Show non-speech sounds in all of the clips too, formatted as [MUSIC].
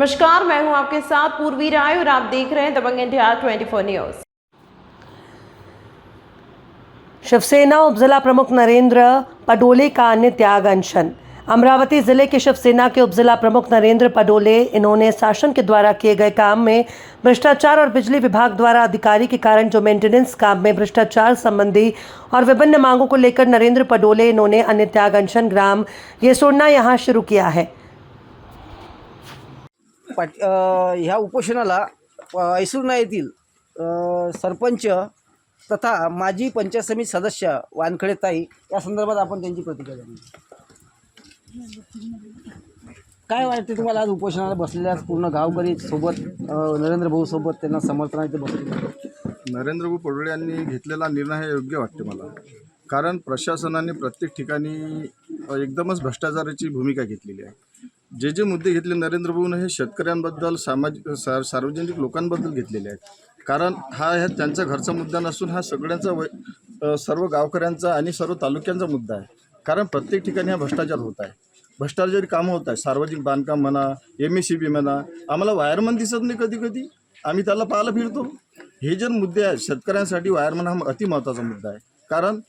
नमस्कार, मैं हूँ आपके साथ पूर्वी राय और आप देख रहे हैं दबंग इंडिया 24 न्यूज़। शिवसेना उपजिला प्रमुख नरेंद्र पडोले का अन्य त्याग अनशन। अमरावती ज़िले के शिवसेना के उपजिला प्रमुख नरेंद्र पडोले, इन्होंने शासन के द्वारा किए गए काम में भ्रष्टाचार और बिजली विभाग द्वारा अधिकारी के कारण जो मेंटेनेंस काम में भ्रष्टाचार संबंधी और विभिन्न मांगों को लेकर नरेंद्र पडोले, इन्होंने अन्य त्याग अनशन ग्राम येसोडना यहाँ शुरू किया है। पाट ह्या उपोषणाला अ, ऐसूरना येथील सरपंच तथा माजी पंचायत समिती सदस्य वानखडे ताई या संदर्भात आपण त्यांची प्रतिक्रिया जाणून काय वाटते तुम्हाला आज उपोषणाला बसलेल्या पूर्ण गावकरी सोबत नरेंद्र भाऊ सोबत त्यांना समर्थनाचे बसले नरेंद्र भाऊ पडोळे यांनी घेतलेला निर्णय हे योग्य वाटते मला. कारण प्रशासनाने प्रत्येक ठिकाणी एकदमच भ्रष्टाचाराची भूमिका घेतलेली आहे. जे जे मुद्दे घेतले नरेंद्र भाऊनं हे शेतकऱ्यांबद्दल सामाजिक सार सार्वजनिक लोकांबद्दल घेतलेले आहेत. कारण हा ह्या त्यांचा घरचा मुद्दा नसून हा सगळ्यांचा वै सर्व गावकऱ्यांचा आणि सर्व तालुक्यांचा मुद्दा आहे. कारण प्रत्येक ठिकाणी हा भ्रष्टाचार होत आहे. भ्रष्टाचारी कामं होत आहे सार्वजनिक बांधकाम म्हणा एम एस सी बी म्हणा आम्हाला वायरमन दिसत नाही कधी कधी आम्ही त्याला पाहायला फिरतो. हे जे मुद्दे आहेत शेतकऱ्यांसाठी वायरमन हा अति महत्त्वाचा मुद्दा आहे. कारण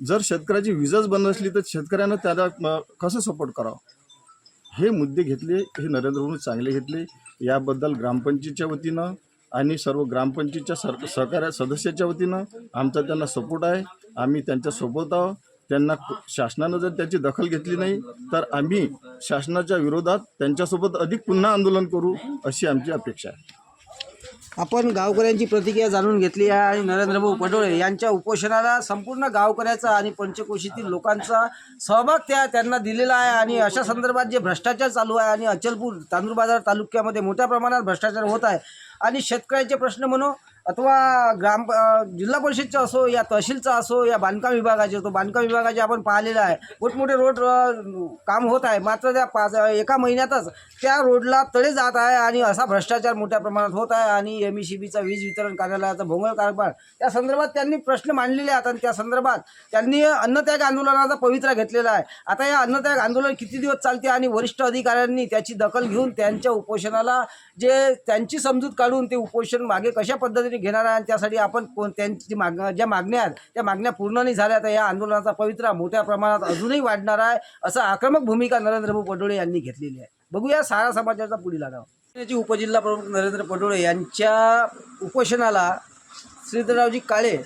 जर शेतकऱ्याची विजच बंद असली तर शेतकऱ्यानं त्याला कसं सपोर्ट करावं? हे मुद्दे घेतले हे नरेंद्र मोदी चांगले घेतले. याबद्दल ग्रामपंचायतीच्या वतीनं आणि सर्व ग्रामपंचायतच्या सर सहकार्य सदस्याच्या वतीनं आमचा त्यांना सपोर्ट आहे. आम्ही त्यांच्यासोबत आहोत. त्यांना शासनानं जर त्याची दखल घेतली नाही तर आम्ही शासनाच्या विरोधात त्यांच्यासोबत अधिक पुन्हा आंदोलन करू अशी आमची अपेक्षा आहे. आपण गावकऱ्यांची प्रतिक्रिया जाणून घेतली आहे. आणि नरेंद्र पटोळे यांच्या उपोषणाला संपूर्ण गावकऱ्याचा आणि पंचकोशीतील लोकांचा सहभाग त्या त्यांना दिलेला आहे. आणि अशा संदर्भात जे भ्रष्टाचार चालू आहे आणि अचलपूर तांदूळ बाजार तालुक्यामध्ये मोठ्या प्रमाणात भ्रष्टाचार होत आहे. आणि शेतकऱ्याचे प्रश्न म्हणून अथवा ग्राम जिल्हा परिषदचा असो या तहसीलचा असो या बांधकाम विभागाचे असो बांधकाम विभागाचे आपण पाहिलेलं आहे. मोठमोठे रोड काम होत आहे. मात्र त्या पाच एका महिन्यातच त्या रोडला तडे जात आहे आणि असा भ्रष्टाचार मोठ्या प्रमाणात होत आहे आणि एम ई सी बीचा वीज वितरण कार्यालयाचा भोंगळ कारभार त्या संदर्भात त्यांनी प्रश्न मांडलेले आहेत आणि त्या संदर्भात त्यांनी अन्नत्याग आंदोलनाचा पवित्रा घेतलेला आहे. आता या अन्नत्याग आंदोलन किती दिवस चालते आणि वरिष्ठ अधिकाऱ्यांनी त्याची दखल घेऊन त्यांच्या उपोषणाला जे त्यांची समजूत काढून ते उपोषण मागे कशा पद्धतीने घेणार आहे आणि त्यासाठी आपण कोण त्यांची माग ज्या मागण्या आहेत त्या मागण्या पूर्ण नाही झाल्या तर या आंदोलनाचा पवित्रा मोठ्या प्रमाणात अजूनही वाढणार आहे असं आक्रमक भूमिका नरेंद्रभाऊ पडोळे यांनी घेतलेली आहे. बघूया सारा समाजाचा पुढील आढावा. याची उपजिल्हा प्रमुख नरेंद्र पडोळे यांच्या उपोषणाला श्रीधररावजी काळे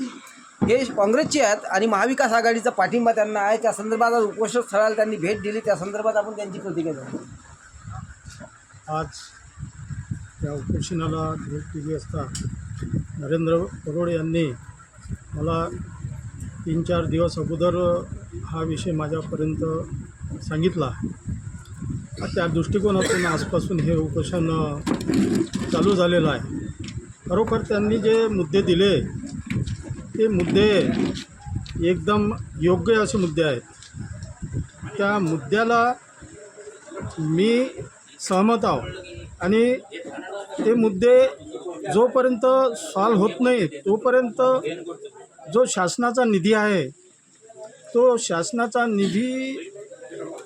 हे काँग्रेसचे आहेत आणि महाविकास आघाडीचा पाठिंबा त्यांना आहे. त्या संदर्भात आज उपोषण स्थळाला त्यांनी भेट दिली. त्या संदर्भात आपण त्यांची प्रतिक्रिया जाऊ आज त्या उपोषणाला भेट दिली असता नरेंद्र परोडे यांनी मला तीन चार दिवस अगोदर हा विषय माझ्यापर्यंत सांगितला. त्या दृष्टिकोनातून आजपासून हे उपोषण चालू झालेलं आहे. खरोखर त्यांनी जे मुद्दे दिले ते मुद्दे एकदम योग्य असे मुद्दे आहेत. त्या मुद्द्याला मी सहमत आहो आणि ते मुद्दे जोपर्यंत सॉल्व होत नाही तोपर्यंत जो शासनाचा निधी आहे तो शासनाचा निधी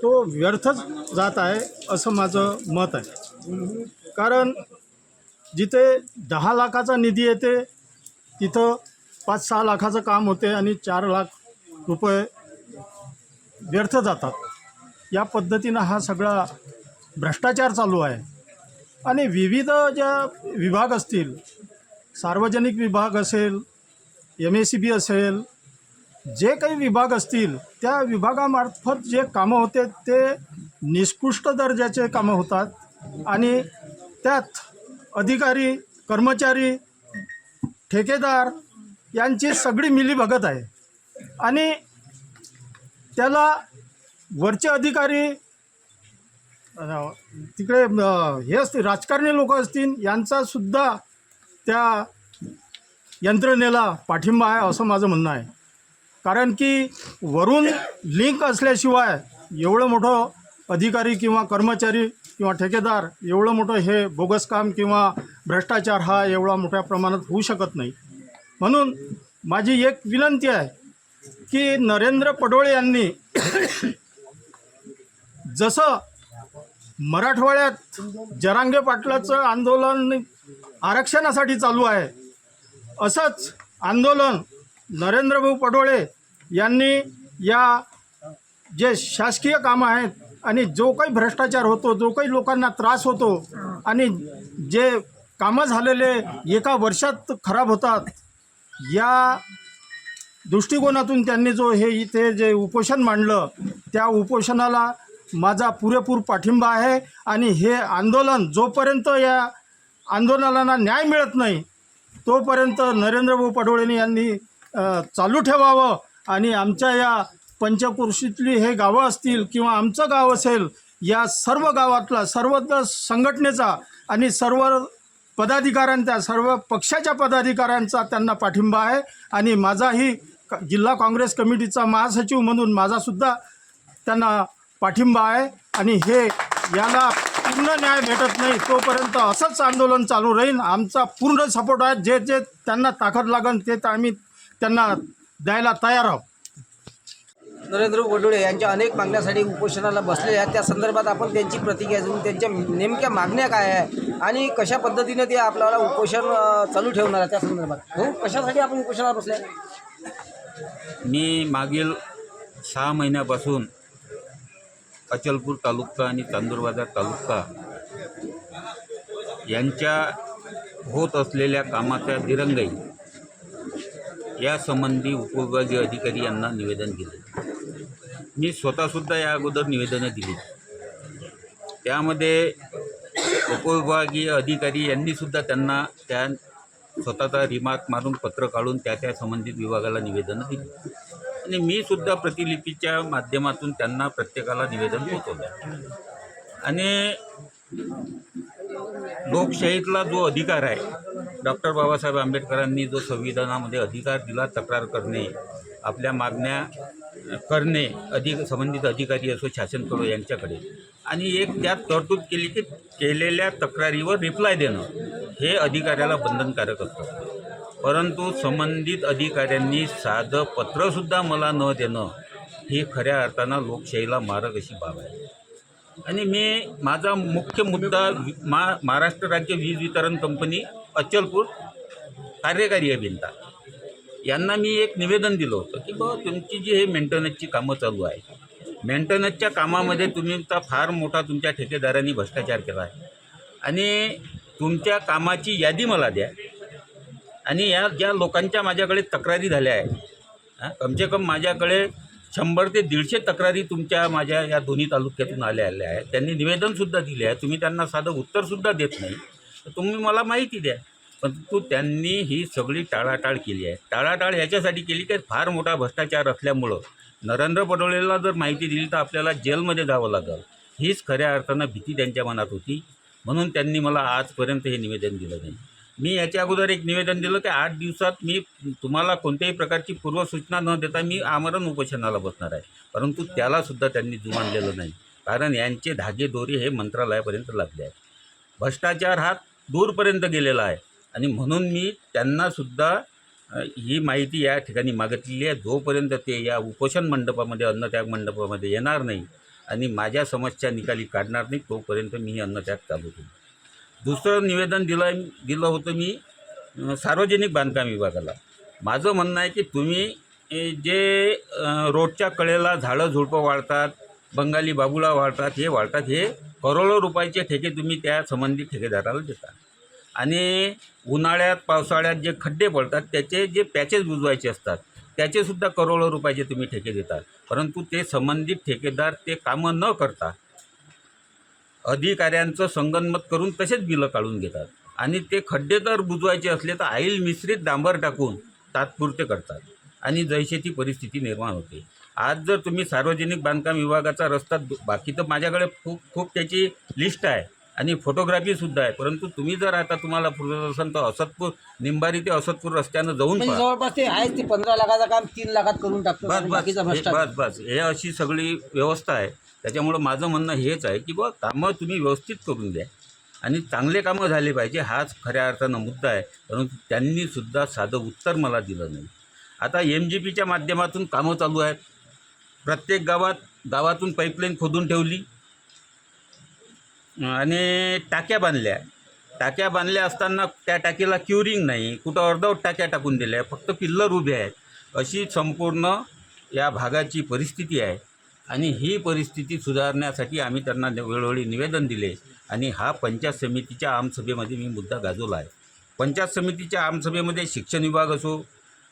तो व्यर्थच जात आहे असं माझं मत आहे. कारण जिथे दहा लाखाचा निधी येते तिथं पाच सहा लाखाचं काम होते आणि चार लाख रुपये व्यर्थ जातात. या पद्धतीनं हा सगळा भ्रष्टाचार चालू आहे. आणि विविध ज्या विभाग असतील सार्वजनिक विभाग असेल एम एस सी बी असेल जे काही विभाग असतील त्या विभागामार्फत जे कामं होते ते निष्कृष्ट दर्जाचे कामं होतात आणि त्यात अधिकारी कर्मचारी ठेकेदार यांची सगळी मिलीभगत आहे. आणि त्याला वरचे अधिकारी तिकडे हे असतील राजकारणी लोक असतील यांचा सुद्धा त्या यंत्रणेला पाठिंबा आहे असं माझं म्हणणं आहे. कारण की वरून लिंक असल्याशिवाय एवढं मोठं अधिकारी किंवा कर्मचारी किंवा ठेकेदार एवढं मोठं हे बोगस काम किंवा भ्रष्टाचार हा एवढा मोठ्या प्रमाणात होऊ शकत नाही. म्हणून माझी एक विनंती आहे की नरेंद्र पडोळे यांनी [COUGHS] जसं मराठवाड्यात जरांगे पाटलाचं आंदोलन आरक्षणासाठी चालू आहे. असंच आंदोलन नरेंद्रभाऊ पडोळे यांनी या जे शासकीय कामं आहेत आणि जो काही भ्रष्टाचार होतो जो काही लोकांना त्रास होतो आणि जे कामं झालेले एका वर्षात खराब होतात या दृष्टिकोनातून त्यांनी जो हे इथे जे उपोषण मांडलं त्या उपोषणाला माझा पुरेपूर पाठिंबा आहे आणि हे आंदोलन जोपर्यंत या आंदोलनाला न्याय मिळत नाही तोपर्यंत नरेंद्रभाऊ पडोळे यांनी चालू ठेवावं आणि आमच्या या पंचकृषीतली हे गावं असतील किंवा आमचं गाव असेल या सर्व गावातला सर्व संघटनेचा आणि सर्व पदाधिकाऱ्यांचा सर्व पक्षाच्या पदाधिकाऱ्यांचा त्यांना पाठिंबा आहे आणि माझाही क- जिल्हा काँग्रेस कमिटीचा महासचिव म्हणून माझासुद्धा त्यांना पाठिंबा आहे आणि हे याला पूर्ण न्याय भेटत नाही तोपर्यंत असंच आंदोलन चालू राहील. आमचा पूर्ण सपोर्ट आहे. जे जे त्यांना ताकद लागन ते तर आम्ही त्यांना द्यायला तयार आहोत. नरेंद्र पडोळे यांच्या अनेक मागण्यासाठी उपोषणाला बसले आहेत. त्या संदर्भात आपण त्यांची प्रतिक्रिया घेऊन त्यांच्या नेमक्या मागण्या काय आहे आणि कशा पद्धतीने ते आपल्याला उपोषण चालू ठेवणार आहे त्या संदर्भात? हो? कशासाठी आपण उपोषणाला बसले? मी मागील सहा महिन्यापासून अचलपूर तालुका आणि चांदूरबाजार तालुका यांच्या होत असलेल्या कामाच्या दिरंगाई यासंबंधी उपविभागीय अधिकारी यांना निवेदन दिले. मी स्वतःसुद्धा या अगोदर निवेदनं दिली. त्यामध्ये उपविभागीय अधिकारी यांनीसुद्धा त्यांना त्या स्वतःचा रिमार्क मारून पत्र काढून त्या त्या संबंधित विभागाला निवेदनं दिली. आणि मी सुद्धा प्रतिलिपीच्या माध्यमातून त्यांना प्रत्येकाला निवेदन पोहोचवलं आणि लोकशाहीतला जो अधिकार आहे डॉक्टर बाबासाहेब आंबेडकरांनी जो संविधानामध्ये अधिकार दिला तक्रार करणे आपल्या मागण्या करणे अधिक संबंधित अधिकारी असो शासन करो यांच्याकडे. आणि एक त्यात तरतूद केली की केलेल्या तक्रारीवर रिप्लाय देणं हे अधिकाऱ्याला बंधनकारक असतं. परंतु संबंधित अधिकाऱ्यांनी साधं पत्रसुद्धा मला न देणं ही खऱ्या अर्थानं लोकशाहीला मारक अशी बाब आहे. आणि मी माझा मुख्य मुद्दा वि- मा महाराष्ट्र राज्य वीज वितरण कंपनी अचलपूर कार्यकारी अभियंता. यांना मी एक निवेदन दिलं होतं की बाबा तुमची जी हे मेंटेनन्सची कामं चालू आहे मेंटेनन्सच्या कामामध्ये तुमचा फार मोठा तुमच्या ठेकेदारांनी भ्रष्टाचार केला आहे. आणि तुमच्या कामाची यादी मला द्या. आणि या ज्या लोकांच्या माझ्याकडे तक्रारी झाल्या आहेत. कमसे कम माझ्याकडे शंभर ते दीडशे तक्रारी तुमच्या माझ्या या दोन्ही तालुक्यातून आल्या आल्या आहेत. त्यांनी निवेदनसुद्धा दिले आहे. तुम्ही त्यांना साधं उत्तरसुद्धा देत नाही. तर तुम्ही मला माहिती द्या. परंतु त्यांनी ही सगळी टाळाटाळ केली आहे. टाळाटाळ याच्यासाठी केली की फार मोठा भ्रष्टाचार असल्यामुळं नरेंद्र पटोलेला जर माहिती दिली तर आपल्याला जेलमध्ये जावं लागेल. हीच खऱ्या अर्थानं भीती त्यांच्या मनात होती. म्हणून त्यांनी मला आजपर्यंत हे निवेदन दिलं नाही. मी याच्या अगोदर एक निवेदन दिलं की आठ दिवसात मी तुम्हाला कोणत्याही प्रकारची पूर्वसूचना न देता मी आमरण उपोषणाला बसणार आहे. परंतु त्यालासुद्धा त्यांनी जुमानलेलं नाही. कारण यांचे धागेदोरे हे मंत्रालयापर्यंत लागले आहेत. भ्रष्टाचार हा दूरपर्यंत गेलेला आहे. आणि म्हणून मी त्यांनासुद्धा ही माहिती या ठिकाणी मागितलेली आहे. जोपर्यंत ते या उपोषण मंडपामध्ये अन्नत्याग मंडपामध्ये येणार नाही आणि माझ्या समस्या निकाली काढणार नाही तोपर्यंत मी ही अन्नत्याग चालू ठेवू दुसरं निवेदन दिलं दिलं होतं मी सार्वजनिक बांधकाम विभागाला. माझं म्हणणं आहे की तुम्ही जे रोडच्या कडेला झाडं झुडपं वाढतात बंगाली बाबुळा वाढतात हे वाढतात हे करोडो रुपयाचे ठेके तुम्ही त्या संबंधित ठेकेदाराला देता. आणि उन्हाळ्यात पावसाळ्यात जे खड्डे पडतात त्याचे जे पॅचेस बुजवायचे असतात त्याचेसुद्धा करोडो रुपयाचे तुम्ही ठेके देतात परंतु ते संबंधित ठेकेदार ते कामं न करता अधिकाऱ्यांचं संगनमत करून तसेच बिलं काढून घेतात. आणि ते खड्डे जर बुजवायचे असले तर आईल मिश्रित डांबर टाकून तात्पुरते करतात. आणि जैसे ती परिस्थिती निर्माण होते. आज जर तुम्ही सार्वजनिक बांधकाम विभागाचा रस्ता बाकी तर माझ्याकडे खूप खूप त्याची लिस्ट आहे. आणि फोटोग्राफीसुद्धा आहे. परंतु तुम्ही जर आता तुम्हाला पुरत असाल तर असतपूर निंबारी ते असतपूर रस्त्यानं जाऊन म्हणजे जवळपास ते आहेच ते पंधरा लाखाचं काम तीन लाखात करून टाकतो. बस बस बस बस. हे अशी सगळी व्यवस्था आहे. त्याच्यामुळं माझं म्हणणं हेच आहे की बुवा कामं तुम्ही व्यवस्थित करून द्या. आणि चांगले कामं झाले पाहिजे हाच खऱ्या अर्थानं मुद्दा आहे. परंतु त्यांनीसुद्धा साधं उत्तर मला दिलं नाही. आता एम जी पीच्या माध्यमातून कामं चालू आहेत. प्रत्येक गावात गावातून पाईपलाईन खोदून ठेवली. आणि टाक्या बांधल्या. टाक्या बांधल्या असताना त्या टाकीला क्युरिंग नाही. कुठं अर्धवट टाक्या टाकून दिल्या. फक्त पिल्लर उभे आहेत. अशी संपूर्ण या भागाची परिस्थिती आहे. आणि ही परिस्थिती सुधारण्यासाठी आम्ही त्यांना वेळोवेळी निवेदन दिले. आणि हा पंचायत समितीच्या आमसभेमध्ये मी मुद्दा गाजवला आहे. पंचायत समितीच्या आमसभेमध्ये शिक्षण विभाग असो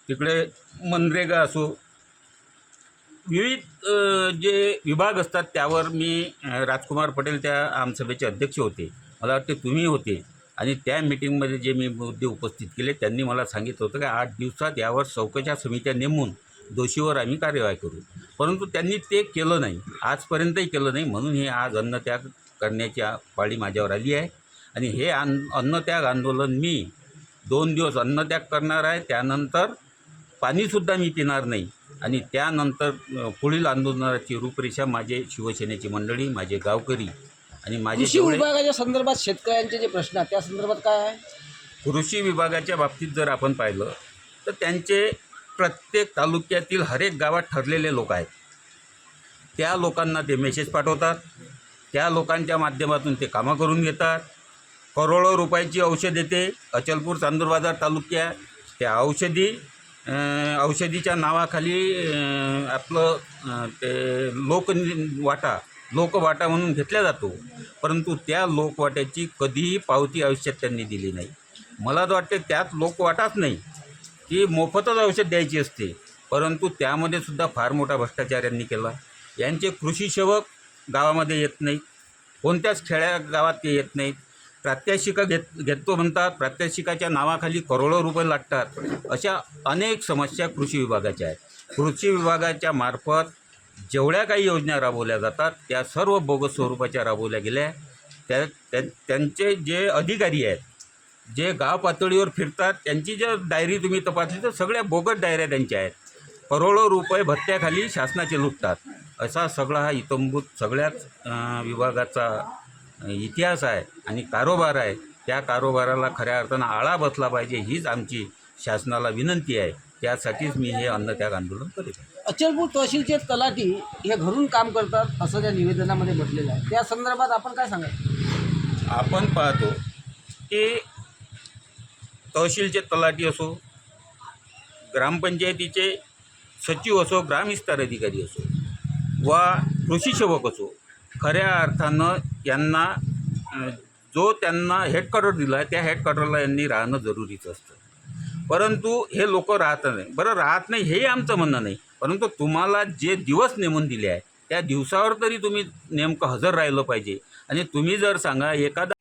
तिकडे मनरेगा असो विविध जे विभाग असतात त्यावर मी राजकुमार पटेल त्या आमसभेचे अध्यक्ष होते. मला वाटते तुम्ही होते. आणि त्या मिटिंगमध्ये जे मी मुद्दे उपस्थित केले त्यांनी मला सांगितलं होतं की आठ दिवसात यावर चौकशा समित्या नेमून दोषीवर आम्ही कार्यवाही करू. परंतु त्यांनी ते केलं नाही. आजपर्यंतही केलं नाही. म्हणून हे आज अन्नत्याग करण्याची आ- पाळी माझ्यावर आली आहे. आणि हे आन अन्नत्याग आंदोलन मी दोन दिवस अन्नत्याग करणार आहे. त्यानंतर पाणीसुद्धा मी पिणार नाही. आणि त्यानंतर पुढील आंदोलनाची रूपरेषा माझे शिवसेनेची मंडळी माझे गावकरी आणि माझे कृषी विभागाच्या संदर्भात शेतकऱ्यांचे जे प्रश्न आहेत त्या संदर्भात काय आहे? कृषी विभागाच्या बाबतीत जर आपण पाहिलं तर त्यांचे प्रत्येक तालुक्यातील हरेक गावात ठरलेले लोक आहेत. त्या लोकांना ते मेसेज पाठवतात. त्या लोकांच्या माध्यमातून ते कामं करून घेतात. करोडो रुपयाची औषध येते. अचलपूर चांदूर तालुक्यात त्या औषधी औषधीच्या नावाखाली आपलं ते लोक वाटा लोकवाटा म्हणून घेतला जातो. परंतु त्या लोकवाट्याची कधीही पावती आयुष्यात त्यांनी दिली नाही. मला तर वाटते त्यात लोकवाटाच नाही. की मोफतच औषध द्यायची असते. परंतु त्यामध्ये सुद्धा फार मोठा भ्रष्टाचार यांनी केला. यांचे कृषी सेवक गावामध्ये येत नाहीत. कोणत्याच खेड्या गावात ते येत नाहीत. प्रात्यक्षिका घेत घेतो म्हणतात प्रात्यक्षिकाच्या नावाखाली करोडो रुपये लागतात. अशा अनेक समस्या कृषी विभागाच्या आहेत. कृषी विभागाच्या मार्फत जेवढ्या काही योजना राबवल्या जातात त्या सर्व बोगस स्वरूपाच्या राबवल्या गेल्या. त्या त्या त्यांचे जे अधिकारी आहेत जे गाव पातळीवर फिरतात त्यांची जर डायरी तुम्ही तपासली तर सगळ्या बोगस डायऱ्या त्यांच्या आहेत. करोडो रुपये भत्त्याखाली शासनाचे लुटतात. असा सगळा हा इतंभूत सगळ्याच विभागाचा इतिहास आहे आणि कारोबार आहे. त्या कारोबाराला खऱ्या अर्थानं आळा बसला पाहिजे हीच आमची शासनाला विनंती आहे. त्यासाठीच मी हे अन्नत्याग आंदोलन करीत आहे. अचलपूर तहसीलचे तलाठी हे घरून काम करतात असं त्या निवेदनामध्ये म्हटलेलं आहे. त्या संदर्भात आपण काय सांगाल? आपण पाहतो की तहसीलचे तलाठी असो ग्रामपंचायतीचे सचिव असो ग्रामविस्तार अधिकारी असो वा कृषी सेवक असो खऱ्या अर्थानं यांना जो त्यांना हेडक्वार्टर दिला आहे त्या हेडक्वार्टरला यांनी राहणं जरुरीचं असतं. परंतु हे लोक राहत नाही. बरं राहत नाही हे आमचं म्हणणं नाही. परंतु तुम्हाला जे दिवस नेमून दिले आहे त्या दिवसावर तरी तुम्ही नेमकं हजर राहिलं पाहिजे. आणि तुम्ही जर सांगा एखादा